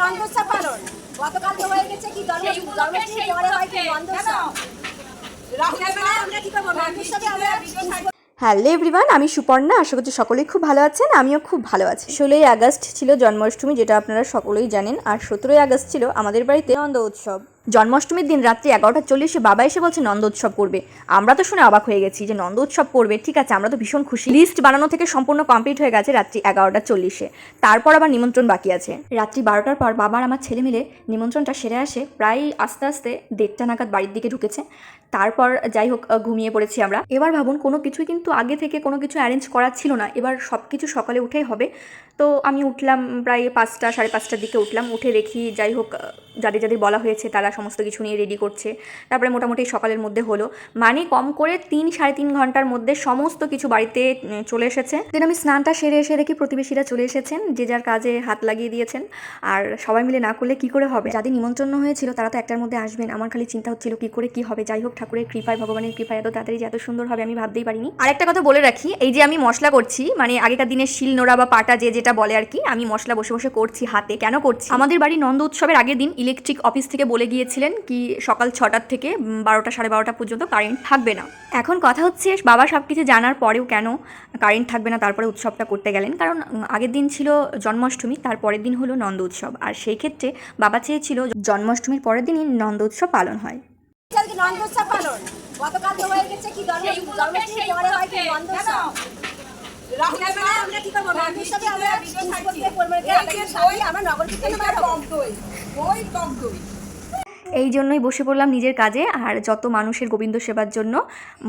নন্দোৎসব পালন। গতকাল তো হয়ে গেছে কি জন্ম জন্মাষ্টমী পরে হয় কি নন্দোৎসব? আমরা কি করব? নন্দোৎসবে আমরা হ্যালো এভরিওয়ান আমি সুপর্ণা। আশা করছি সকলেই খুব ভালো আছেন আমিও খুব ভালো আছি। ষোলোই আগস্ট ছিল জন্মাষ্টমী যেটা আপনারা সকলেই জানেন। আর সতেরোই আগস্ট ছিল আমাদের বাড়িতে নন্দ উৎসব। জন্মাষ্টমীর দিন রাত্রি এগারোটা চল্লিশে বাবা এসে বলছে, নন্দ উৎসব করবে। আমরা তো শুনে অবাক হয়ে গেছি যে, নন্দ উৎসব করবে? ঠিক আছে, আমরা তো ভীষণ খুশি। লিস্ট বানানো থেকে সম্পূর্ণ কমপ্লিট হয়ে গেছে রাত্রি এগারোটা চল্লিশে। তারপর আবার নিমন্ত্রণ বাকি আছে। রাত্রি বারোটার পর বাবার আমার ছেলে মিলে নিমন্ত্রণটা সেরে আসে, প্রায় আস্তে আস্তে দেড়টা নাগাদ বাড়ির দিকে ঢুকেছে। তারপর যাই হোক ঘুমিয়ে পড়েছি আমরা। এবার ভাবুন, কোনো কিছুই কিন্তু আগে থেকে কোনো কিছু অ্যারেঞ্জ করা ছিল না। এবার সব কিছু সকালে উঠেই হবে। তো আমি উঠলাম প্রায় পাঁচটা, সাড়ে পাঁচটার দিকে উঠলাম। উঠে দেখি যাই হোক যাদের যাদের বলা হয়েছে তারা সমস্ত কিছু নিয়ে রেডি করছে। তারপরে মোটামুটি সকালের মধ্যে হলো। মানে কম করে তিন সাড়ে তিন ঘণ্টার মধ্যে সমস্ত কিছু বাড়িতে চলে এসেছে। দেন আমি স্নানটা সেরে এসে দেখি প্রতিবেশীরা চলে এসেছেন, যে যার কাজে হাত লাগিয়ে দিয়েছেন। আর সবাই মিলে না করলে কি করে হবে? যাদের নিমন্ত্রণ হয়েছিল তারা তো একটার মধ্যে আসবেন। আমার খালি চিন্তা হচ্ছিল কি করে কি হবে? যাই হোক, ঠাকুরের কৃপায়, ভগবানের কৃপায় এত তাড়াতাড়ি যে এত সুন্দর হবে আমি ভাবতেই পারিনি। আর একটা কথা বলে রাখি, এই যে আমি মশলা করছি মানে আগেকার দিনে শিল নোড়া বা পাটা যে যেটা বলে আর কি, আমি মশলা বসে বসে করছি হাতে। কেন করছি? আমাদের বাড়ি নন্দ উৎসবের আগের দিন ইলেকট্রিক অফিস থেকে বলে গিয়েছিলেন কি সকাল ছটার থেকে বারোটা সাড়ে বারোটা পর্যন্ত কারেন্ট থাকবে না। এখন কথা হচ্ছে বাবা সব কিছু জানার পরেও কেন কারেন্ট থাকবে না? তারপরে উৎসবটা করতে গেলেন। কারণ আগের দিন ছিল জন্মাষ্টমী তার পরের দিন হলো নন্দ উৎসব। আর সেই ক্ষেত্রে বাবা চেয়েছিল জন্মাষ্টমীর পরের দিনই নন্দ উৎসব পালন হয়। আজকে নন্দোৎসব পালন। গতকাল তো হয়ে গেছে কি জন্মাষ্টমী? পরে হয় কি নন্দোৎসব আমরা কি করব? নন্দোৎসবে আমরা করতে করব আমরা নগর কীর্তনে এই জন্যই বসে পড়লাম নিজের কাজে, আর যত মানুষের গোবিন্দ সেবার জন্য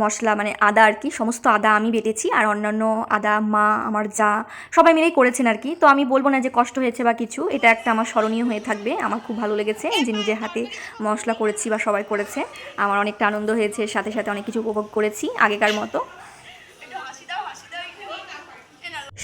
মশলা মানে আদা আর কি, সমস্ত আদা আমি বেটেছি, আর অন্যান্য আদা, মা, আমার যা, সবাই মিলেই করেছেন আর কি। তো আমি বলব না যে কষ্ট হয়েছে বা কিছু, এটা একটা আমার স্মরণীয় হয়ে থাকবে। আমার খুব ভালো লেগেছে যে নিজের হাতে মশলা করেছি বা সবাই করেছে। আমার অনেকটা আনন্দ হয়েছে, সাথে সাথে অনেক কিছু উপভোগ করেছি আগেকার মতো।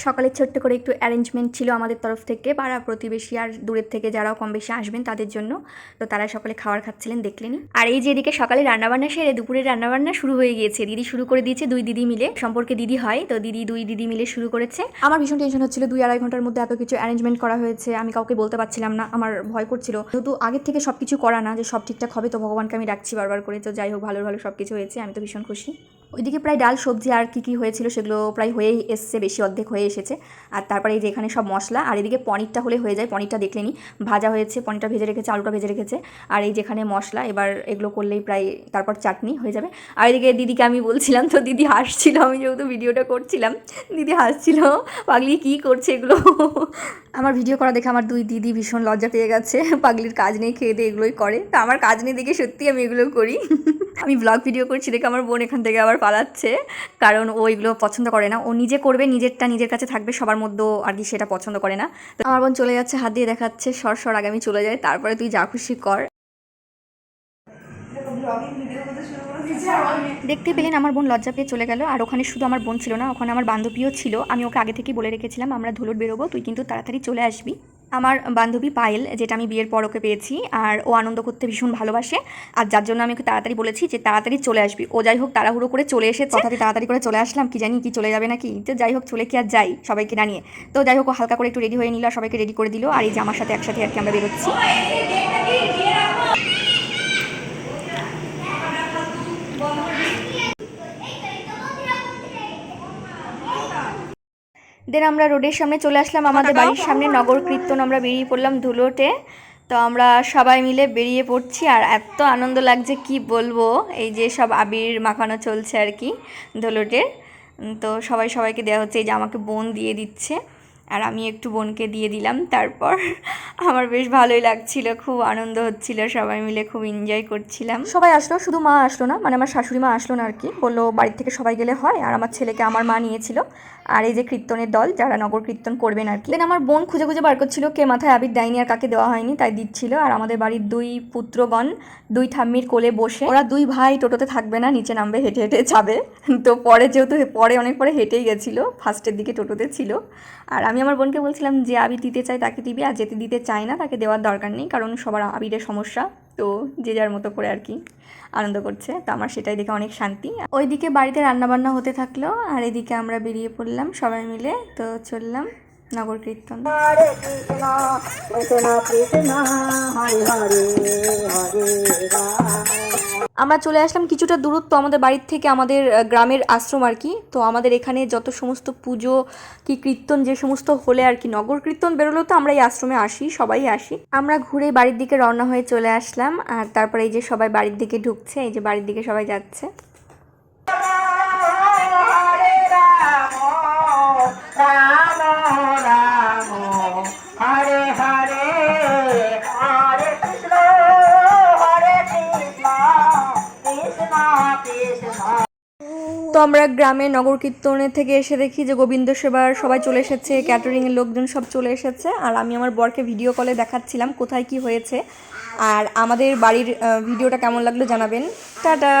সকালে ছোট্ট করে একটু অ্যারেঞ্জমেন্ট ছিল আমাদের তরফ থেকে, পাড়া প্রতিবেশী আর দূরের থেকে যারাও কম বেশি আসবেন তাদের জন্য। তো তারা সকালে খাবার খাচ্ছিলেন, দেখলেনি। আর এই যে এদিকে সকালে রান্নাবান্না সেরে দুপুরে রান্নাবান্না শুরু হয়ে গিয়েছে। দিদি শুরু করে দিয়েছে দুই দিদি মিলে, সম্পর্কে দিদি হয়, তো দিদি দুই দিদি মিলে শুরু করেছে। আমার ভীষণ টেনশন হচ্ছিল, দুই আড়াই ঘণ্টার মধ্যে এত কিছু অ্যারেঞ্জমেন্ট করা হয়েছে, আমি কাউকে বলতে পারছিলাম না, আমার ভয় করছিল। যেহেতু আগের থেকে সব কিছু করা না, যে সব ঠিকঠাক হবে, তো ভগবানকে আমি ডাকছি বারবার করে, তো যাই হোক, ভালো ভালো সব কিছু হয়েছে, আমি তো ভীষণ খুশি। ওইদিকে প্রায় ডাল, সবজি আর কি কি হয়েছিল সেগুলো প্রায় হয়েই এসছে, বেশি অর্ধেক হয়ে এসেছে। আর তারপরে এই যে এখানে সব মশলা, আর এদিকে পনিরটা হলে হয়ে যায়, পনিরটা দেখলে দেখলেনি ভাজা হয়েছে, পনিরটা ভেজে রেখেছে, আলুটা ভেজে রেখেছে। আর এই যেখানে মশলা, এবার এগুলো করলেই প্রায় তারপর চাটনি হয়ে যাবে। আর এদিকে দিদিকে আমি বলছিলাম, তো দিদি হাসছিল, আমি যেহেতু ভিডিওটা করছিলাম, দিদি হাসছিল, পাগলি কী করছে এগুলো? আমার ভিডিও করা দেখে আমার দুই দিদি ভীষণ লজ্জা পেয়ে গেছে, পাগলির কাজ নেই, খেয়ে দিয়ে এগুলোই করে। তো আমার কাজ নেই দেখে সত্যি আমি এগুলো করি। আমি ব্লগ ভিডিও করছি দেখে আমার বোন এখান থেকে আবার পালাচ্ছে, কারণ ও এগুলো পছন্দ করে না। ও নিজে করবে, নিজেরটা নিজের কাছে থাকবে, সবার মধ্যেও আর কি সেটা পছন্দ করে না। তো আমার বোন চলে যাচ্ছে, হাত দিয়ে দেখাচ্ছে, সর সর আগে আমি চলে যাই তারপরে তুই যা খুশি কর। দেখতে পেলেন আমার বোন লজ্জা পেয়ে চলে গেল, আর ওখানে শুধু আমার বোন ছিল না, ওখানে আমার বান্ধবীও ছিল। আমি ওকে আগে থেকেই বলে রেখেছিলাম, আমরা ধুলোর বেরোবো, তুই কিন্তু তাড়াতাড়ি চলে আসবি। আমার বান্ধবী পায়েল, যেটা আমি বিয়ের পর ওকে পেয়েছি, আর ও আনন্দ করতে ভীষণ ভালোবাসে, আর যার জন্য আমি একটু তাড়াতাড়ি বলেছি যে তাড়াতাড়ি চলে আসবি। ও যাই হোক তাড়াহুড়ো করে চলে এসে কথাতে তাড়াতাড়ি করে চলে আসলাম, কি জানি কি চলে যাবে নাকি? তো যাই হোক, চলে কি আর যাই সবাইকে জানিয়ে। তো যাই হোক হালকা করে একটু রেডি হয়ে নিল, সবাইকে রেডি করে দিল, আর এই যে আমার সাথে একসাথে আর কি আমরা বেরোচ্ছি। দেন আমরা রোডের সামনে চলে আসলাম আমাদের বাড়ির সামনে নগর কীর্তন আমরা বেরিয়ে পড়লাম ধুলোটে তো আমরা সবাই মিলে বেরিয়ে পড়ছি আর এত আনন্দ লাগছে কি বলব? এই যে সব আবির মাখানো চলছে আর কি ধুলোটের তো সবাই সবাইকে দেওয়া হচ্ছে এই যে আমাকে বোন দিয়ে দিচ্ছে। আর আমি একটু বোনকে দিয়ে দিলাম, তারপর আমার বেশ ভালোই লাগছিল, খুব আনন্দ হচ্ছিল, সবাই মিলে খুব এনজয় করছিলাম। সবাই আসলো, শুধু মা আসলো না মানে আমার শাশুড়ি মা আসলো না আর কি, বলল বাড়ির থেকে সবাই গেলে হয়, আর আমার ছেলেকে আমার মা নিয়েছিল, আর এই যে কীর্তনের দল, যারা নগর কীর্তন করবেন আর কি। দেন আমার বোন খুঁজে খুঁজে বার করছিল কে মাথায় আবির দেয়নি আর কাকে দেওয়া হয়নি, তাই দিচ্ছিল, আর আমাদের বাড়ির দুই পুত্রগণ, দুই ঠাম্মির কোলে বসে, ওরা দুই ভাই টোটোতে থাকবে না, নিচে নামবে, হেঁটে হেঁটে যাবে। তো পরে যেহেতু, পরে অনেক পরে হেঁটেই গেছিল ফার্স্টের দিকে টোটোতে ছিল, আর আমি আমার বোনকে বলছিলাম যে আবির দিতে চাই তাকে দিবি, আর যেতে দিতে চাই না, তাকে দেওয়ার দরকার নেই, কারণ সবার আবিরের সমস্যা। তো যে যার মতো করে আর কি আনন্দ করছে। তো আমার সেটাই দেখে অনেক শান্তি। ওইদিকে বাড়িতে রান্নাবান্না হতে থাকল, আর এদিকে আমরা বেরিয়ে পড়লাম সবাই মিলে। তো চললাম নগর কীর্তন। কৃষ্ণ আমরা চলে আসলাম কিছুটা দূরত্ব আমাদের বাড়ির থেকে আমাদের গ্রামের আশ্রম আর কি। তো আমাদের এখানে যত সমস্ত পুজো কি কীর্তন, যে সমস্ত হলে আর কি নগর কীর্তন বেরোলেও তো আমরা এই আশ্রমে আসি, সবাই আসি। আমরা ঘুরে বাড়ির দিকে রওনা হয়ে চলে আসলাম, আর তারপরে এই যে সবাই বাড়ির দিকে ঢুকছে, এই যে বাড়ির দিকে সবাই যাচ্ছে। তো আমরা গ্রামে নগর কীর্তনের থেকে এসে দেখি যে গোবিন্দ সেবার সবাই চলে এসেছে ক্যাটারিংয়ের লোকজন সব চলে এসেছে। আর আমি আমার বরকে ভিডিও কলে দেখাচ্ছিলাম কোথায় কি হয়েছে। আর আমাদের বাড়ির ভিডিওটা কেমন লাগল জানাবেন। টাটা!